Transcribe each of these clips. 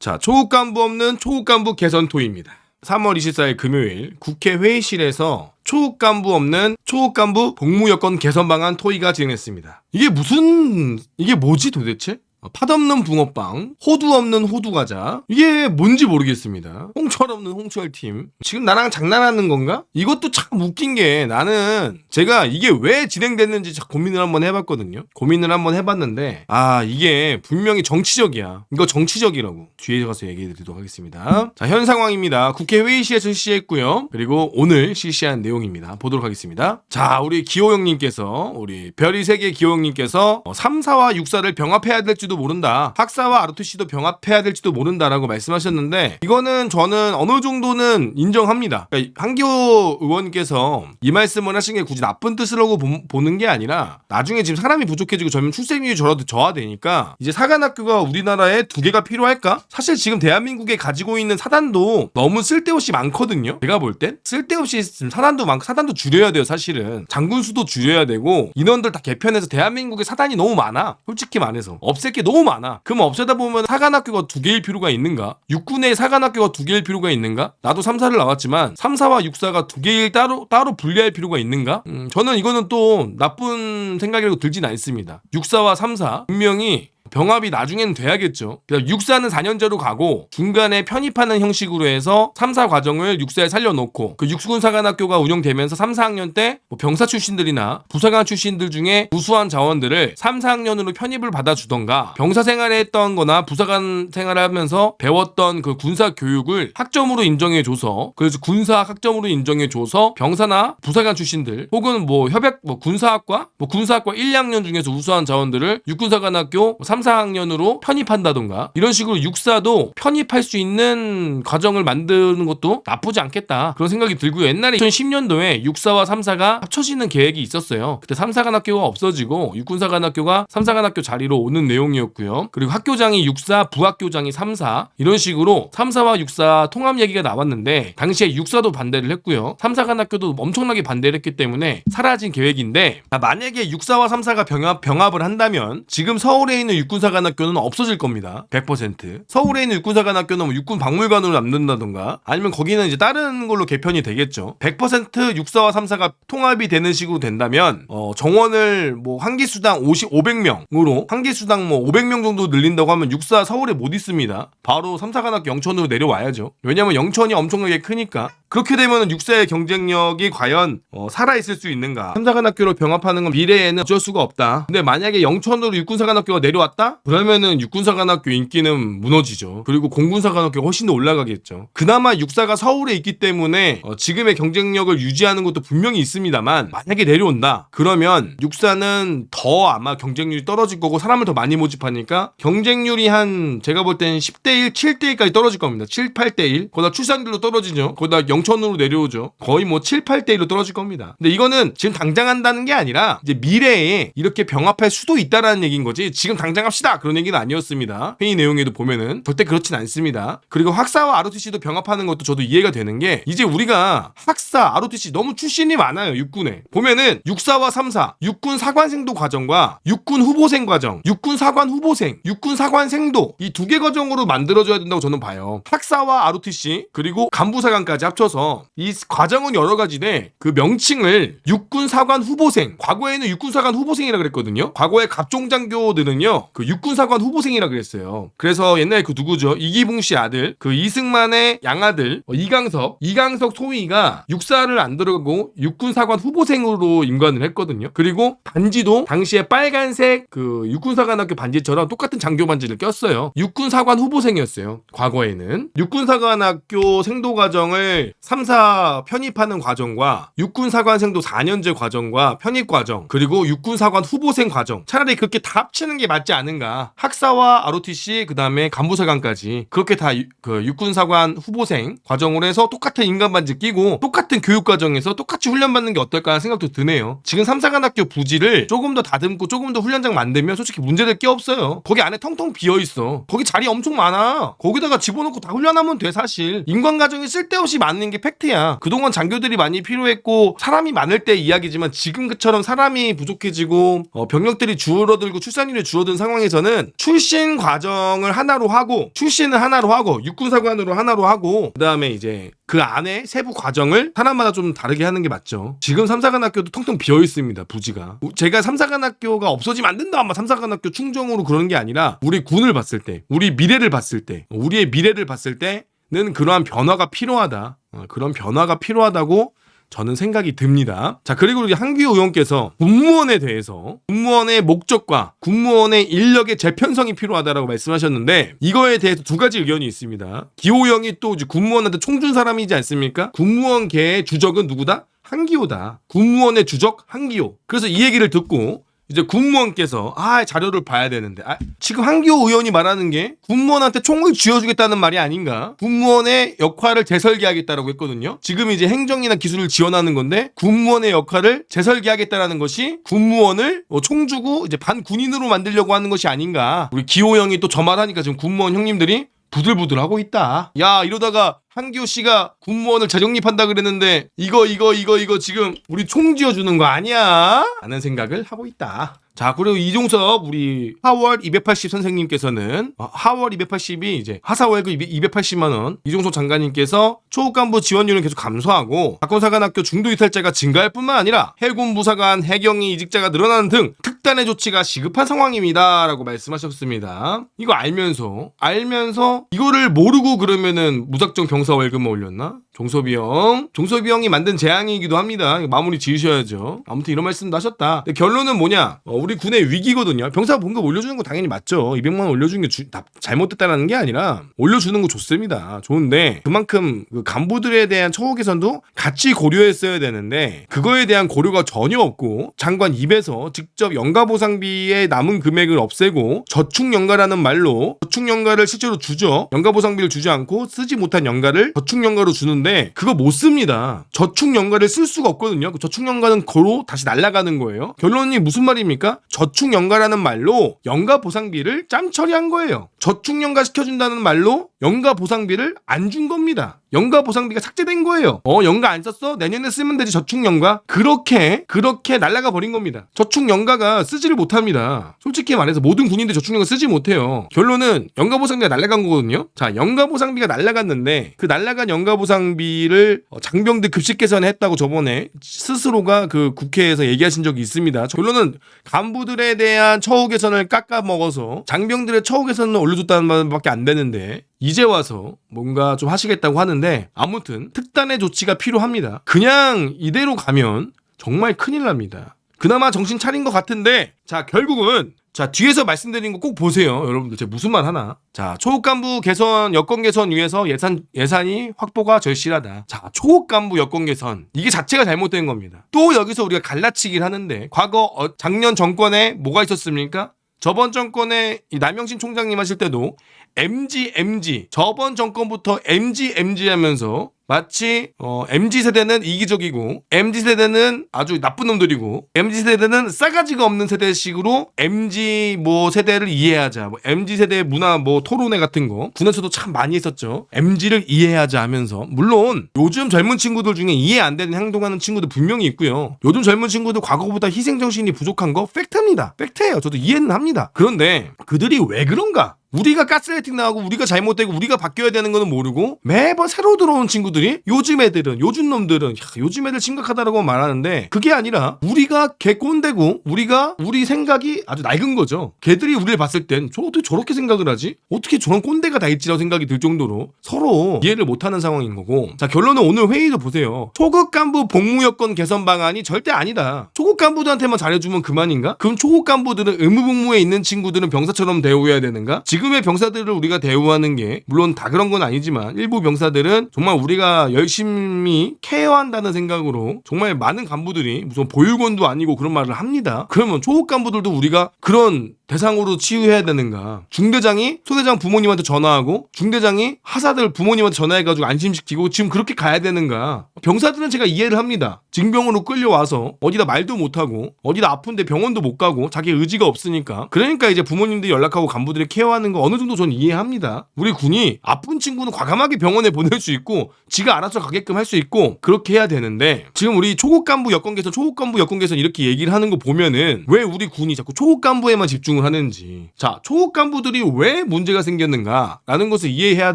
자, 초급 간부 없는 초급 간부 개선 토의입니다. 3월 24일 금요일 국회 회의실에서 초급 간부 없는 초급 간부 복무 여건 개선 방안 토의가 진행했습니다. 이게 무슨 이게 뭐지 도대체? 어, 팥 없는 붕어빵, 호두 없는 호두 과자. 이게 뭔지 모르겠습니다. 홍철 없는 홍철 팀. 지금 나랑 장난하는 건가? 이것도 참 웃긴 게 나는 제가 이게 왜 진행됐는지 참 고민을 한번 해봤거든요. 고민을 한번 해봤는데 아 이게 분명히 정치적이야. 이거 정치적이라고 뒤에 가서 얘기해 드리도록 하겠습니다. 자 현 상황입니다. 국회 회의실에서 실시했고요. 그리고 오늘 실시한 내용입니다. 보도록 하겠습니다. 자 우리 기호 형님께서 우리 별이 세계 기호 형님께서 어, 3, 4와 6사를 병합해야 될지 도 모른다. 학사와 ROTC도 병합해야 될지도 모른다라고 말씀하셨는데 이거는 저는 어느 정도는 인정합니다. 그러니까 한기호 의원께서 이 말씀을 하신 게 굳이 나쁜 뜻으로 보- 보는 게 아니라 나중에 지금 사람이 부족해지고 저면 출생률이 저라도 저하되니까 이제 사관학교가 우리나라에 두 개가 필요할까? 사실 지금 대한민국에 가지고 있는 사단도 너무 쓸데없이 많거든요. 제가 볼 땐 쓸데없이 지금 사단도 많고 사단도 줄여야 돼요. 사실은 장군 수도 줄여야 되고 인원들 다 개편해서 대한민국에 사단이 너무 많아. 솔직히 말해서 없앨 게 너무 많아. 그럼 없애다 보면 사관학교가 두 개일 필요가 있는가? 육군의 사관학교가 두 개일 필요가 있는가? 나도 3사를 나왔지만 3사와 6사가 두 개일 따로 따로 분리할 필요가 있는가? 음, 저는 이거는 또 나쁜 생각이라고 들진 않습니다. 6사와 3사 분명히 병합이 나중에는 돼야겠죠. 그래서 6사는 4년제로 가고 중간에 편입하는 형식으로 해서 3, 4 과정을 6사에 살려놓고 그 육군사관학교가 운영되면서 3, 4학년 때 뭐 병사 출신들이나 부사관 출신들 중에 우수한 자원들을 3, 4학년으로 편입을 받아주던가 병사 생활을 했던 거나 부사관 생활을 하면서 배웠던 그 군사 교육을 학점으로 인정해줘서 그래서 군사 학점으로 인정해줘서 병사나 부사관 출신들 혹은 뭐 협약 뭐 군사학과 뭐 군사학과 1, 2학년 중에서 우수한 자원들을 육군사관학교 3, 4학년으로 편입한다던가 이런 식으로 육사도 편입할 수 있는 과정을 만드는 것도 나쁘지 않겠다. 그런 생각이 들고요. 옛날에 2010년도에 육사와 3사가 합쳐지는 계획이 있었어요. 그때 3사관학교가 없어지고 육군사관학교가 3사관학교 자리로 오는 내용이었고요. 그리고 학교장이 육사 부학교장이 3사 이런 식으로 3사와 6사 통합 얘기가 나왔는데 당시에 육사도 반대를 했고요. 3사관학교도 엄청나게 반대를 했기 때문에 사라진 계획인데 아, 만약에 6사와 3사가 병합, 병합을 한다면 지금 서울에 있는 육군사관학교는 없어질 겁니다. 100% 서울에 있는 육군사관학교는 뭐 육군 박물관으로 남는다던가 아니면 거기는 이제 다른 걸로 개편이 되겠죠. 100% 육사와 3사가 통합이 되는 식으로 된다면 어, 정원을 뭐 한 기수당 50, 500명으로 한 기수당 뭐 500명 정도 늘린다고 하면 육사 서울에 못 있습니다. 바로 3사관학교 영천으로 내려와야죠. 왜냐면 영천이 엄청나게 크니까 그렇게 되면 육사의 경쟁력이 과연 어, 살아있을 수 있는가? 삼사관학교로 병합하는 건 미래에는 어쩔 수가 없다. 근데 만약에 영천으로 육군사관학교가 내려왔다? 그러면은 육군사관학교 인기는 무너지죠. 그리고 공군사관학교가 훨씬 더 올라가겠죠. 그나마 육사가 서울에 있기 때문에 어, 지금의 경쟁력을 유지하는 것도 분명히 있습니다만 만약에 내려온다? 그러면 육사는 더 아마 경쟁률이 떨어질 거고 사람을 더 많이 모집하니까 경쟁률이 한 제가 볼 때는 10대 1, 7대 1까지 떨어질 겁니다. 7, 8대 1. 거기다 출산율로 떨어지죠. 거기다 영 천으로 내려오죠. 거의 뭐 7, 8대 1로 떨어질 겁니다. 근데 이거는 지금 당장 한다는 게 아니라 이제 미래에 이렇게 병합할 수도 있다라는 얘기인 거지. 지금 당장 합시다. 그런 얘기는 아니었습니다. 회의 내용에도 보면은 절대 그렇진 않습니다. 그리고 학사와 ROTC도 병합하는 것도 저도 이해가 되는 게 이제 우리가 학사, ROTC 너무 출신이 많아요. 육군에. 보면은 육사와 3사, 육군 사관생도 과정과 육군 후보생 과정, 육군 사관 후보생, 육군 사관생도 이 두 개 과정으로 만들어져야 된다고 저는 봐요. 학사와 ROTC 그리고 간부사관까지 합쳐서 이 과정은 여러 가지인데 그 명칭을 육군 사관 후보생 과거에는 육군 사관 후보생이라 그랬거든요. 과거에 갑종장교들은요 그 육군 사관 후보생이라 그랬어요. 그래서 옛날에 그 누구죠 이기붕 씨 아들 그 이승만의 양아들 어, 이강석 이강석 소위가 육사를 안 들어가고 육군 사관 후보생으로 임관을 했거든요. 그리고 반지도 당시에 빨간색 그 육군 사관학교 반지처럼 똑같은 장교 반지를 꼈어요. 육군 사관 후보생이었어요. 과거에는 육군 사관학교 생도 과정을 3사 편입하는 과정과 육군 사관생도 4년제 과정과 편입 과정 그리고 육군 사관 후보생 과정 차라리 그렇게 다 합치는 게 맞지 않은가. 학사와 ROTC 그 다음에 간부사관까지 그렇게 다 그 육군 사관 후보생 과정으로 해서 똑같은 인간 반지 끼고 똑같은 교육 과정에서 똑같이 훈련 받는 게 어떨까 하는 생각도 드네요. 지금 삼사관학교 부지를 조금 더 다듬고 조금 더 훈련장 만들면 솔직히 문제될 게 없어요. 거기 안에 텅텅 비어 있어. 거기 자리 엄청 많아. 거기다가 집어넣고 다 훈련하면 돼 사실. 인관 과정이 쓸데없이 많은 게 팩트야. 그동안 장교들이 많이 필요했고 사람이 많을 때 이야기지만 지금 그처럼 사람이 부족해지고 어, 병력들이 줄어들고 출산율이 줄어든 상황에서는 출신 과정을 하나로 하고 출신을 하나로 하고 육군사관으로 하나로 하고 그다음에 이제 그 안에 세부 과정을 사람마다 좀 다르게 하는 게 맞죠. 지금 삼사관 학교도 텅텅 비어 있습니다. 부지가. 제가 삼사관 학교가 없어지면 안 된다. 아마 삼사관 학교 충정으로 그러는 게 아니라 우리 군을 봤을 때, 우리 미래를 봤을 때, 우리의 미래를 봤을 때는 그러한 변화가 필요하다. 어, 그런 변화가 필요하다고 저는 생각이 듭니다. 자, 그리고 우리 한규 의원께서 군무원에 대해서 군무원의 목적과 군무원의 인력의 재편성이 필요하다라고 말씀하셨는데 이거에 대해서 두 가지 의견이 있습니다. 기호 형이 또 군무원한테 총준 사람이지 않습니까? 군무원계의 주적은 누구다? 한기호다. 군무원의 주적 한기호. 그래서 이 얘기를 듣고 이제 군무원께서 아 자료를 봐야 되는데. 아, 지금 한기호 의원이 말하는 게 군무원한테 총을 쥐어주겠다는 말이 아닌가? 군무원의 역할을 재설계하겠다라고 했거든요. 지금 이제 행정이나 기술을 지원하는 건데 군무원의 역할을 재설계하겠다라는 것이 군무원을 어, 총 주고 이제 반군인으로 만들려고 하는 것이 아닌가? 우리 기호 형이 또 저 말하니까 지금 군무원 형님들이 부들부들 하고 있다. 야 이러다가 한기호 씨가 군무원을 재정립한다 그랬는데 이거 이거 이거 이거 지금 우리 총 쥐어주는 거 아니야? 라는 생각을 하고 있다. 자 그리고 이종섭 우리 하월 280 선생님께서는 어, 하월 280이 이제 하사월급 280만 원 이종섭 장관님께서 초급 간부 지원율은 계속 감소하고 박건사관학교 중도 이탈자가 증가할 뿐만 아니라 해군 부사관 해경이 이직자가 늘어나는 등 특단의 조치가 시급한 상황입니다라고 말씀하셨습니다. 이거 알면서 알면서 이거를 모르고 그러면은 무작정 병사 월급만 올렸나? 종섭이 형, 종섭이 형이 만든 재앙이기도 합니다. 마무리 지으셔야죠. 아무튼 이런 말씀도 하셨다. 결론은 뭐냐? 어, 우리 군의 위기거든요. 병사 봉급 올려주는 거 당연히 맞죠. 200만 원 올려주는 게 주- 다 잘못됐다라는 게 아니라 올려주는 거 좋습니다. 좋은데 그만큼 그 간부들에 대한 처우 개선도 같이 고려했어야 되는데 그거에 대한 고려가 전혀 없고 장관 입에서 직접 연가 보상비의 남은 금액을 없애고 저축 연가라는 말로 저축 연가를 실제로 주죠. 연가 보상비를 주지 않고 쓰지 못한 연가 를 저축 연가로 주는데 그거 못 씁니다. 저축 연가를 쓸 수가 없거든요. 그 저축 연가는 고로 다시 날아가는 거예요. 결론이 무슨 말입니까? 저축 연가라는 말로 연가 보상비를 짬 처리한 거예요. 저축 연가 시켜준다는 말로 연가 보상비를 안 준 겁니다. 연가 보상비가 삭제된 거예요. 어, 연가 안 썼어? 내년에 쓰면 되지 저축 연가? 그렇게 그렇게 날아가 버린 겁니다. 저축 연가가 쓰지를 못합니다. 솔직히 말해서 모든 군인들 저축 연가 쓰지 못해요. 결론은 연가 보상비가 날아간 거거든요. 자, 연가 보상비가 날아갔는데 그 날아간 연가 보상비를 어, 장병들 급식 개선했다고 저번에 스스로가 그 국회에서 얘기하신 적이 있습니다. 결론은 간부들에 대한 처우 개선을 깎아 먹어서 장병들의 처우 개선을 올려줬다는 말밖에 안 되는데 이제 와서 뭔가 좀 하시겠다고 하는데 아무튼 특단의 조치가 필요합니다. 그냥 이대로 가면 정말 큰일 납니다. 그나마 정신 차린 것 같은데 자 결국은 자 뒤에서 말씀드린 거 꼭 보세요. 여러분들 제가 무슨 말 하나. 자 초급 간부 개선 여건 개선 위해서 예산 예산이 확보가 절실하다. 자 초급 간부 여건 개선. 이게 자체가 잘못된 겁니다. 또 여기서 우리가 갈라치기를 하는데 과거 어, 작년 정권에 뭐가 있었습니까 저번 정권에 이 남영신 총장님 하실 때도 MG MG 저번 정권부터 MG MG 하면서 마치 어, MZ 세대는 이기적이고 MZ 세대는 아주 나쁜 놈들이고 MZ 세대는 싸가지가 없는 세대식으로 MZ 뭐 세대를 이해하자. 뭐 MZ 세대 문화 뭐 토론회 같은 거 군에서도 참 많이 했었죠. MZ를 이해하자 하면서 물론 요즘 젊은 친구들 중에 이해 안 되는 행동하는 친구들 분명히 있고요. 요즘 젊은 친구들 과거보다 희생 정신이 부족한 거 팩트입니다. 팩트예요. 저도 이해는 합니다. 그런데 그들이 왜 그런가? 우리가 가스라이팅 나가고 우리가 잘못되고 우리가 바뀌어야 되는 거는 모르고 매번 새로 들어온 친구들이 요즘 애들은 요즘 놈들은 야, 요즘 애들 심각하다라고 말하는데 그게 아니라 우리가 개꼰대고 우리가 우리 생각이 아주 낡은 거죠. 걔들이 우리를 봤을 땐 저 어떻게 저렇게 생각을 하지? 어떻게 저런 꼰대가 다 있지라고 생각이 들 정도로 서로 이해를 못하는 상황인 거고 자 결론은 오늘 회의도 보세요. 초급 간부 복무 여건 개선 방안이 절대 아니다. 초급 간부들한테만 잘해주면 그만인가? 그럼 초급 간부들은 의무 복무에 있는 친구들은 병사처럼 대우해야 되는가? 지금 의 병사들을 우리가 대우하는 게 물론 다 그런 건 아니지만 일부 병사들은 정말 우리가 열심히 케어한다는 생각으로 정말 많은 간부들이 무슨 보육원도 아니고 그런 말을 합니다. 그러면 초급 간부들도 우리가 그런 대상으로 치유해야 되는가? 중대장이 소대장 부모님한테 전화하고 중대장이 하사들 부모님한테 전화해가지고 안심시키고 지금 그렇게 가야 되는가? 병사들은 제가 이해를 합니다. 징병으로 끌려와서 어디다 말도 못하고 어디다 아픈데 병원도 못 가고 자기 의지가 없으니까 그러니까 이제 부모님들이 연락하고 간부들이 케어하는 하는 거 어느 정도 전 이해합니다. 우리 군이 아픈 친구는 과감하게 병원에 보낼 수 있고 지가 알아서 가게끔 할 수 있고 그렇게 해야 되는데 지금 우리 초급 간부 여권 개선, 초급 간부 여권 개선 이렇게 얘기를 하는 거 보면은 왜 우리 군이 자꾸 초급 간부에만 집중을 하는지 자 초급 간부들이 왜 문제가 생겼는가라는 것을 이해해야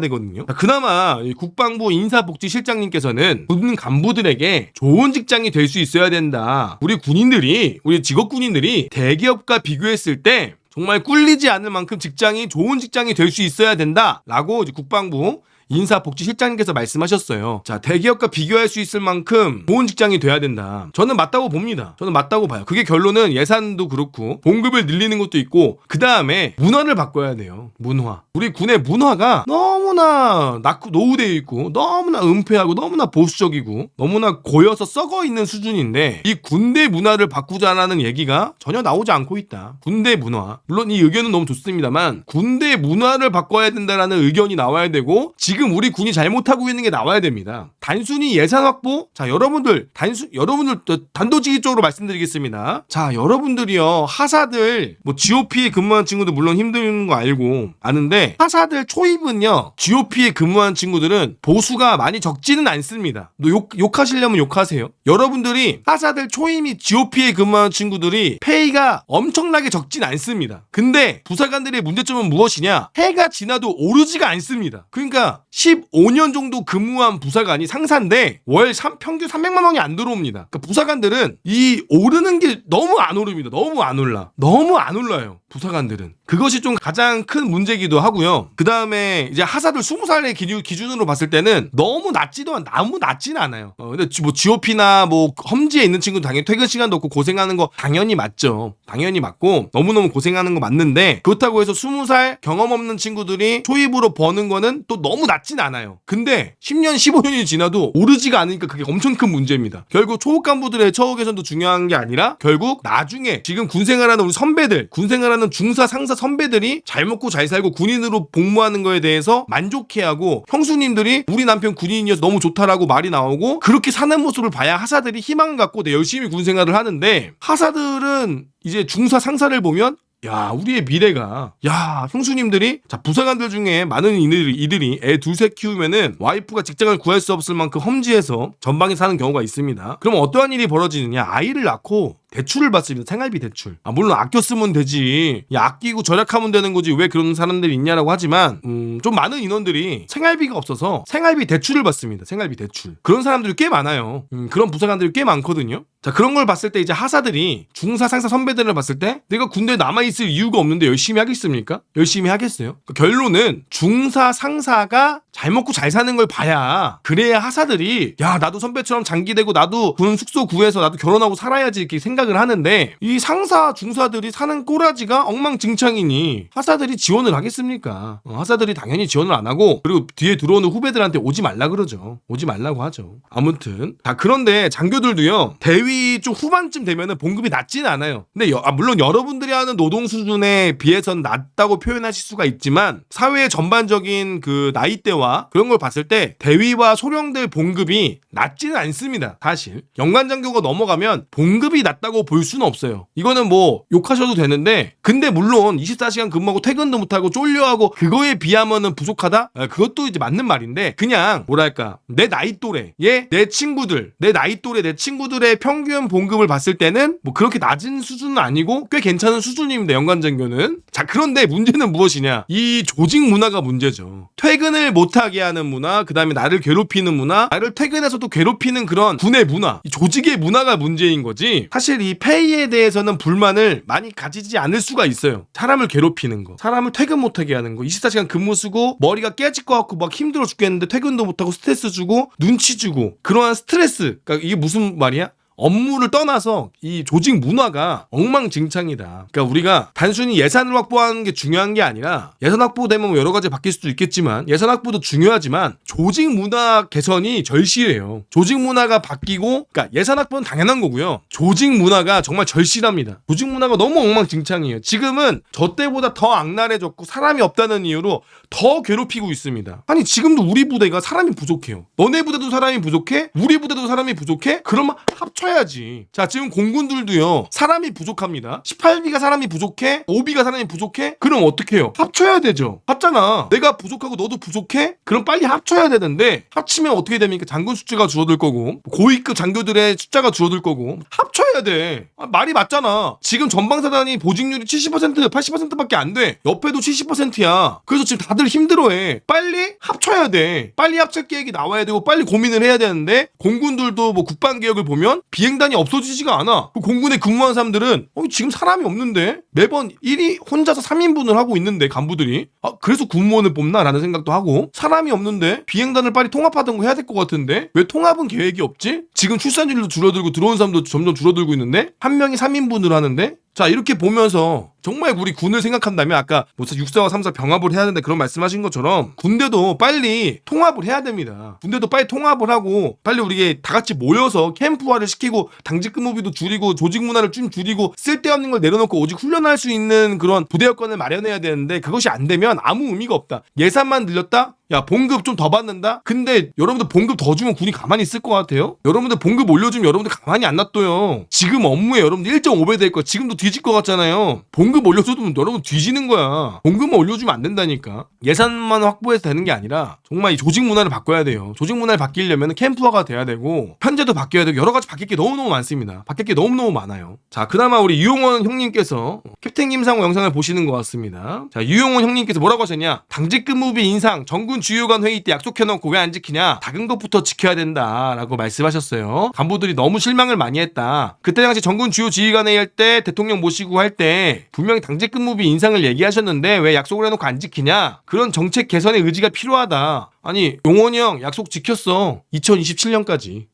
되거든요. 자, 그나마 이 국방부 인사복지실장님께서는 군 간부들에게 좋은 직장이 될 수 있어야 된다. 우리 군인들이 우리 직업 군인들이 대기업과 비교했을 때 정말 꿀리지 않을 만큼 직장이 좋은 직장이 될 수 있어야 된다라고 국방부 인사복지실장님께서 말씀하셨어요. 자, 대기업과 비교할 수 있을 만큼 좋은 직장이 돼야 된다. 저는 맞다고 봅니다. 저는 맞다고 봐요. 그게 결론은 예산도 그렇고 봉급을 늘리는 것도 있고 그 다음에 문화를 바꿔야 돼요. 문화. 우리 군의 문화가 너무나 낙후 노후되어 있고 너무나 은폐하고 너무나 보수적이고 너무나 고여서 썩어 있는 수준인데 이 군대 문화를 바꾸자라는 얘기가 전혀 나오지 않고 있다. 군대 문화. 물론 이 의견은 너무 좋습니다만 군대 문화를 바꿔야 된다라는 의견이 나와야 되고 지금 우리 군이 잘못하고 있는 게 나와야 됩니다. 단순히 예산 확보. 자, 여러분들 단순 여러분들 또 단도직입적으로 말씀드리겠습니다. 자, 여러분들이요. 하사들 뭐 GOP에 근무한 친구들 물론 힘든 거 알고 아는데 하사들 초입은요. GOP에 근무한 친구들은 보수가 많이 적지는 않습니다. 너 욕, 욕하시려면 욕하세요. 여러분들이 하사들 초임이 GOP에 근무한 친구들이 페이가 엄청나게 적진 않습니다. 근데 부사관들의 문제점은 무엇이냐? 해가 지나도 오르지가 않습니다. 그러니까 15년 정도 근무한 부사관이 상사인데 월 삼- 평균 300만 원이 안 들어옵니다. 그러니까 부사관들은 이 오르는 게 너무 안 오릅니다. 너무 안 올라. 너무 안 올라요. 부사관들은. 그것이 좀 가장 큰 문제기도 하고요. 그 다음에 이제 하사들 20살의 기준, 기준으로 봤을 때는 너무 낮지도 않, 너무 낮지는 않아요. 어, 근데 지- 뭐 GOP나 뭐 험지에 있는 친구 당연히 퇴근 시간도 없고 고생하는 거 당연히 맞죠. 당연히 맞고 너무너무 고생하는 거 맞는데 그렇다고 해서 20살 경험 없는 친구들이 초입으로 버는 거는 또 너무 낮진 않아요. 근데 10년, 15년이 지나 도 오르지가 않으니까 그게 엄청 큰 문제입니다. 결국 초급 간부들의 처우 개선도 중요한 게 아니라 결국 나중에 지금 군 생활하는 우리 선배들, 군 생활하는 중사, 상사 선배들이 잘 먹고 잘 살고 군인으로 복무하는 거에 대해서 만족해하고 형수님들이 우리 남편 군인이어서 너무 좋다라고 말이 나오고 그렇게 사는 모습을 봐야 하사들이 희망을 갖고 내 열심히 군 생활을 하는데 하사들은 이제 중사 상사를 보면 야 우리의 미래가. 야 형수님들이 자 부사관들 중에 많은 이들이, 이들이 애 둘셋 키우면은 와이프가 직장을 구할 수 없을 만큼 험지에서 전방에 사는 경우가 있습니다. 그럼 어떠한 일이 벌어지느냐? 아이를 낳고 대출을 받습니다. 생활비 대출. 아 물론 아껴 쓰면 되지. 야, 아끼고 절약하면 되는 거지 왜 그런 사람들이 있냐라고 하지만 음, 좀 많은 인원들이 생활비가 없어서 생활비 대출을 받습니다. 생활비 대출. 그런 사람들이 꽤 많아요. 음, 그런 부사관들이 꽤 많거든요. 자 그런 걸 봤을 때 이제 하사들이 중사 상사 선배들을 봤을 때 내가 군대에 남아있을 이유가 없는데 열심히 하겠습니까? 열심히 하겠어요? 그 결론은 중사 상사가 잘 먹고 잘 사는 걸 봐야 그래야 하사들이 야 나도 선배처럼 장기되고 나도 군 숙소 구해서 나도 결혼하고 살아야지 이렇게 생각 을 하는데 이 상사 중사들이 사는 꼬라지가 엉망진창이니 하사들이 지원을 하겠습니까? 어, 하사들이 당연히 지원을 안 하고 그리고 뒤에 들어오는 후배들한테 오지 말라 그러죠. 오지 말라고 하죠. 아무튼 자 그런데 장교들도요 대위 좀 후반쯤 되면은 봉급이 낮지는 않아요. 근데 여- 아, 물론 여러분들이 하는 노동 수준에 비해선 낮다고 표현하실 수가 있지만 사회의 전반적인 그 나이대와 그런 걸 봤을 때 대위와 소령들 봉급이 낮지는 않습니다. 사실 연관 장교가 넘어가면 봉급이 낮다 고 볼 수는 없어요. 이거는 뭐 욕하셔도 되는데 근데 물론 24시간 근무하고 퇴근도 못하고 쫄려하고 그거에 비하면은 부족하다? 아, 그것도 이제 맞는 말인데 그냥 뭐랄까 내 나이 또래 얘내 친구들 내 나이 또래 내 친구들의 평균 봉급을 봤을 때는 뭐 그렇게 낮은 수준은 아니고 꽤 괜찮은 수준입니다. 연관장교는 자 그런데 문제는 무엇이냐 이 조직 문화가 문제죠. 퇴근을 못하게 하는 문화 그 다음에 나를 괴롭히는 문화 나를 퇴근해서도 괴롭히는 그런 군의 문화 이 조직의 문화가 문제인 거지 사실 이 페이에 대해서는 불만을 많이 가지지 않을 수가 있어요. 사람을 괴롭히는 거. 사람을 퇴근 못하게 하는 거. 24시간 근무 쓰고 머리가 깨질 것 같고 막 힘들어 죽겠는데 퇴근도 못하고 스트레스 주고 눈치 주고 그러한 스트레스. 그러니까 이게 무슨 말이야? 업무를 떠나서 이 조직 문화가 엉망진창이다. 그러니까 우리가 단순히 예산을 확보하는 게 중요한 게 아니라 예산 확보되면 뭐 여러 가지 바뀔 수도 있겠지만 예산 확보도 중요하지만 조직 문화 개선이 절실해요. 조직 문화가 바뀌고 그러니까 예산 확보는 당연한 거고요. 조직 문화가 정말 절실합니다. 조직 문화가 너무 엉망진창이에요. 지금은 저 때보다 더 악랄해졌고 사람이 없다는 이유로 더 괴롭히고 있습니다. 아니 지금도 우리 부대가 사람이 부족해요. 너네 부대도 사람이 부족해? 우리 부대도 사람이 부족해? 그러면 합쳐 합 쳐야지. 자, 지금 공군들도요. 사람이 부족합니다. 18비가 사람이 부족해? 5비가 사람이 부족해? 그럼 어떻게 해요? 합쳐야 되죠. 합잖아. 내가 부족하고 너도 부족해? 그럼 빨리 합쳐야 되는데 합치면 어떻게 됩니까? 장군 숫자가 줄어들 거고 고위급 장교들의 숫자가 줄어들 거고 합쳐야 돼. 아, 말이 맞잖아. 지금 전방사단이 보직률이 70% 80%밖에 안 돼. 옆에도 70%야. 그래서 지금 다들 힘들어해. 빨리 합쳐야 돼. 빨리 합칠 계획이 나와야 되고 빨리 고민을 해야 되는데 공군들도 뭐 국방 개혁을 보면 비행단이 없어지지가 않아. 그 공군에 근무한 사람들은 어, 지금 사람이 없는데? 매번 1위 혼자서 3인분을 하고 있는데 간부들이. 아, 그래서 군무원을 뽑나라는 생각도 하고. 사람이 없는데 비행단을 빨리 통합하던 거 해야 될 것 같은데? 왜 통합은 계획이 없지? 지금 출산율도 줄어들고 들어온 사람도 점점 줄어들고 있는데? 한 명이 3인분을 하는데 자 이렇게 보면서 정말 우리 군을 생각한다면 아까 뭐 육사와 삼사 병합을 해야 된다 그런 말씀하신 것처럼 군대도 빨리 통합을 해야 됩니다. 군대도 빨리 통합을 하고 빨리 우리 다 같이 모여서 캠프화를 시키고 당직 근무비도 줄이고 조직 문화를 좀 줄이고 쓸데없는 걸 내려놓고 오직 훈련할 수 있는 그런 부대 여건을 마련해야 되는데 그것이 안 되면 아무 의미가 없다. 예산만 늘렸다? 야 봉급 좀 더 받는다? 근데 여러분들 봉급 더 주면 군이 가만히 있을 것 같아요? 여러분들 봉급 올려주면 여러분들 가만히 안 놔둬요. 지금 업무에 여러분들 1.5배 될거 지금도 뒤질 것 같잖아요. 봉급 올려줘도 여러분 뒤지는 거야. 봉급만 올려주면 안 된다니까. 예산만 확보해서 되는 게 아니라 정말 이 조직 문화를 바꿔야 돼요. 조직 문화를 바뀌려면 캠프화가 돼야 되고 편제도 바뀌어야 되고 여러 가지 바뀔 게 너무너무 많습니다. 바뀔 게 너무너무 많아요. 자 그나마 우리 유용원 형님께서 캡틴 김상호 영상을 보시는 것 같습니다. 자 유용원 형님께서 뭐라고 하셨냐? 당직 근무비 인상 정군 주요관 회의 때 약속해놓고 왜 안 지키냐? 작은 것부터 지켜야 된다라고 말씀하셨어요. 간부들이 너무 실망을 많이 했다. 그때 당시 정군 주요 지휘관 회의 할 때 대통령 모시고 할 때 분명히 당직 근무비 인상을 얘기하셨는데 왜 약속을 해놓고 안 지키냐? 그런 정책 개선의 의지가 필요하다. 아니 용원이 형 약속 지켰어. 2027년까지.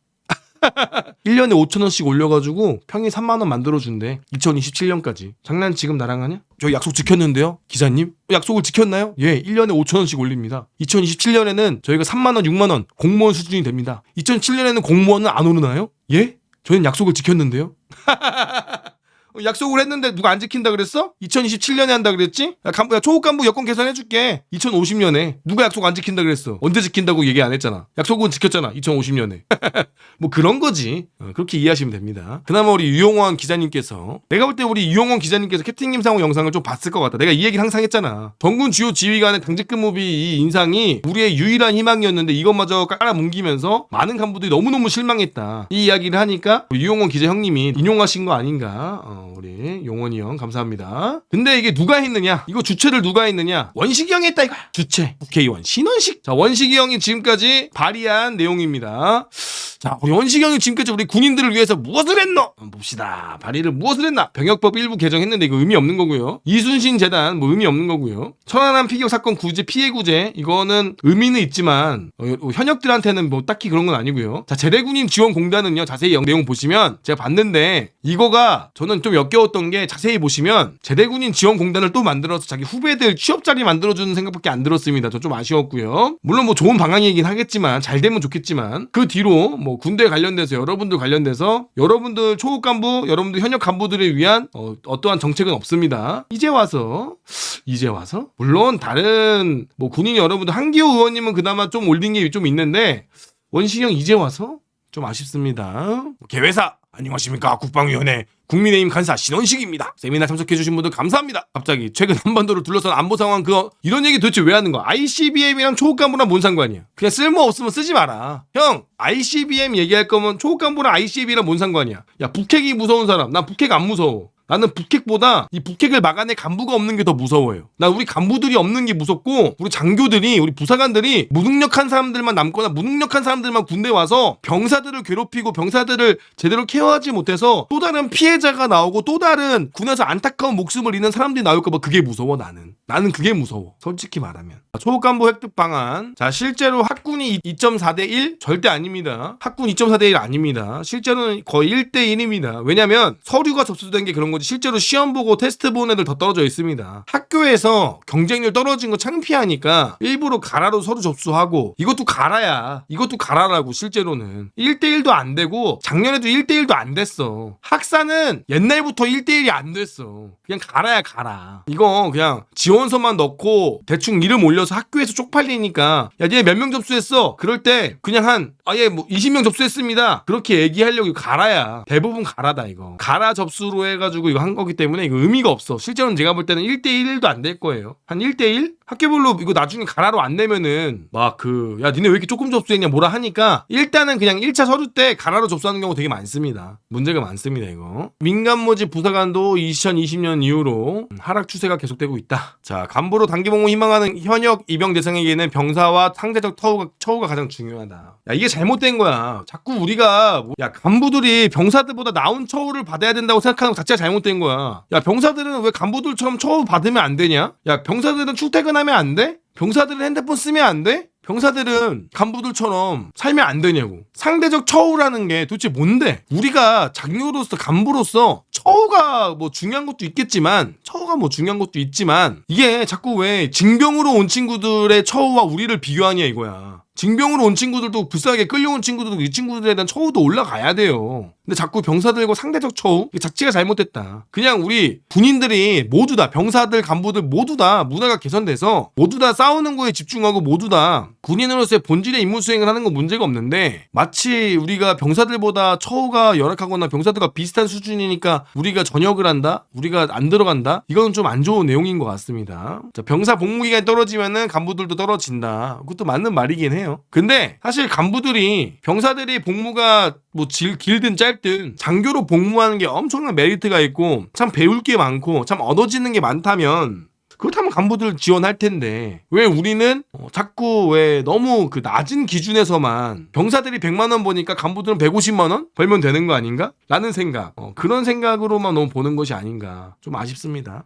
1년에 5천원씩 올려가지고 평일 3만원 만들어준대. 2027년까지. 장난 지금 나랑 하냐? 저 약속 지켰는데요? 기사님? 약속을 지켰나요? 예, 1년에 5천원씩 올립니다. 2027년에는 저희가 3만원, 6만원 공무원 수준이 됩니다. 2007년에는 공무원은 안 오르나요? 예? 저희는 약속을 지켰는데요? 어, 약속을 했는데 누가 안 지킨다 그랬어? 2027년에 한다 그랬지? 야, 간, 야 초급 간부 여건 개선해줄게. 2050년에 누가 약속 안 지킨다 그랬어? 언제 지킨다고 얘기 안 했잖아. 약속은 지켰잖아. 2050년에. 뭐 그런 거지. 어, 그렇게 이해하시면 됩니다. 그나마 우리 유용원 기자님께서 내가 볼 때 우리 유용원 기자님께서 캡틴 김상호 영상을 좀 봤을 것 같다. 내가 이 얘기를 항상 했잖아. 정군 주요 지휘관의 당직 근무비 이 인상이 우리의 유일한 희망이었는데 이것마저 깔아 뭉기면서 많은 간부들이 너무너무 실망했다. 이 이야기를 하니까 유용원 기자 형님이 인용하신 거 아닌가. 어, 우리 용원이 형 감사합니다. 근데 이게 누가 했느냐? 이거 주체를 누가 했느냐? 원식이 형이 했다 이거야. 주체 국회의원 신원식. 자 원식이 형이 지금까지 발의한 내용입니다. 자, 우리 원식이 형이 지금까지 우리 군인들을 위해서 무엇을 했노? 봅시다. 발의를 무엇을 했나? 병역법 일부 개정했는데 이거 의미 없는 거고요. 이순신 재단 뭐 의미 없는 거고요. 천안함 피격 사건 구제 피해 구제 이거는 의미는 있지만 어, 현역들한테는 뭐 딱히 그런 건 아니고요. 자, 제대군인 지원 공단은요. 자세히 영- 내용 보시면 제가 봤는데 이거가 저는 좀 역겨웠던 게 자세히 보시면 제대군인 지원 공단을 또 만들어서 자기 후배들 취업 자리 만들어주는 생각밖에 안 들었습니다. 저 좀 아쉬웠고요. 물론 뭐 좋은 방향이긴 하겠지만 잘 되면 좋겠지만 그 뒤로 뭐 군대 관련돼서 여러분들 관련돼서 여러분들 초급 간부, 여러분들 현역 간부들을 위한 어, 어떠한 정책은 없습니다. 이제 와서 이제 와서 물론 다른 뭐 군인 여러분들 한기호 의원님은 그나마 좀 올린 게 좀 있는데 원시형 이제 와서 좀 아쉽습니다. 개회사 안녕하십니까 국방위원회 국민의힘 간사 신원식입니다. 세미나 참석해주신 분들 감사합니다. 갑자기 최근 한반도를 둘러싼 안보 상황 그거 이런 얘기 도대체 왜 하는 거야? ICBM이랑 초급 간부랑 뭔 상관이야? 그냥 쓸모 없으면 쓰지 마라. 형 ICBM 얘기할 거면 초급 간부랑 ICBM이랑 뭔 상관이야? 야 북핵이 무서운 사람 난 북핵 안 무서워. 나는 북핵보다 이 북핵을 막아낼 간부가 없는 게 더 무서워요. 나 우리 간부들이 없는 게 무섭고 우리 장교들이 우리 부사관들이 무능력한 사람들만 남거나 무능력한 사람들만 군대 와서 병사들을 괴롭히고 병사들을 제대로 케어하지 못해서 또 다른 피해자가 나오고 또 다른 군에서 안타까운 목숨을 잃는 사람들이 나올까 봐 그게 무서워 나는. 나는 그게 무서워. 솔직히 말하면. 초급 간부 획득 방안. 자 실제로 학군이 2.4대 1 절대 아닙니다. 학군 2.4대 1 아닙니다. 실제로는 거의 1대 1입니다. 왜냐면 서류가 접수된 게 그런 거지 실제로 시험 보고 테스트 본 애들 더 떨어져 있습니다. 학교에서 경쟁률 떨어진 거 창피하니까 일부러 가라로 서류 접수하고 이것도 가라야. 이것도 가라라고 실제로는 1대 1도 안 되고 작년에도 1대 1도 안 됐어. 학사는 옛날부터 1대 1이 안 됐어. 그냥 가라야 가라. 이거 그냥 지원 지원서만 넣고 대충 이름 올려서 학교에서 쪽팔리니까 야 니네 몇 명 접수했어? 그럴 때 그냥 한 아예 뭐 20명 접수했습니다. 그렇게 얘기하려고 가라야. 대부분 가라다 이거. 가라 접수로 해가지고 이거 한 거기 때문에 이거 의미가 없어. 실제로는 제가 볼 때는 1대1도 안 될 거예요. 한 1대1 학교별로 이거 나중에 가라로 안 내면은 막 그 야 니네 왜 이렇게 조금 접수했냐 뭐라 하니까 일단은 그냥 1차 서류 때 가라로 접수하는 경우 되게 많습니다. 문제가 많습니다 이거. 민간 모집 부사관도 2020년 이후로 하락 추세가 계속되고 있다 자 간부로 단기 복무 희망하는 현역 입영 대상에게는 병사와 상대적 처우가, 처우가 가장 중요하다 야 이게 잘못된 거야 자꾸 우리가 뭐- 야 간부들이 병사들보다 나은 처우를 받아야 된다고 생각하는 것 자체가 잘못된 거야 야 병사들은 왜 간부들처럼 처우 받으면 안 되냐 야 병사들은 출퇴근하면 안 돼? 병사들은 핸드폰 쓰면 안 돼? 병사들은 간부들처럼 살면 안 되냐고. 상대적 처우라는 게 도대체 뭔데? 우리가 장교로서 간부로서 처우가 뭐 중요한 것도 있겠지만 처우가 뭐 중요한 것도 있지만 이게 자꾸 왜 징병으로 온 친구들의 처우와 우리를 비교하냐 이거야. 징병으로 온 친구들도 불쌍하게 끌려온 친구들도 이 친구들에 대한 처우도 올라가야 돼요. 근데 자꾸 병사들과 상대적 처우 이게 자체가 잘못됐다. 그냥 우리 군인들이 모두 다 병사들 간부들 모두 다 문화가 개선돼서 모두 다 싸우는 거에 집중하고 모두 다 군인으로서의 본질의 임무 수행을 하는 건 문제가 없는데 마치 우리가 병사들보다 처우가 열악하거나 병사들과 비슷한 수준이니까 우리가 전역을 한다 우리가 안 들어간다 이건 좀 안 좋은 내용인 것 같습니다. 자, 병사 복무 기간이 떨어지면은 간부들도 떨어진다. 그것도 맞는 말이긴 해요. 근데 사실 간부들이 병사들이 복무가 뭐 질, 길든 짧든 장교로 복무하는 게 엄청난 메리트가 있고 참 배울 게 많고 참 얻어지는 게 많다면 그렇다면 간부들 지원할 텐데 왜 우리는 어, 자꾸 왜 너무 그 낮은 기준에서만 병사들이 100만 원 버니까 간부들은 150만 원 벌면 되는 거 아닌가? 라는 생각 어, 그런 생각으로만 너무 보는 것이 아닌가 좀 아쉽습니다.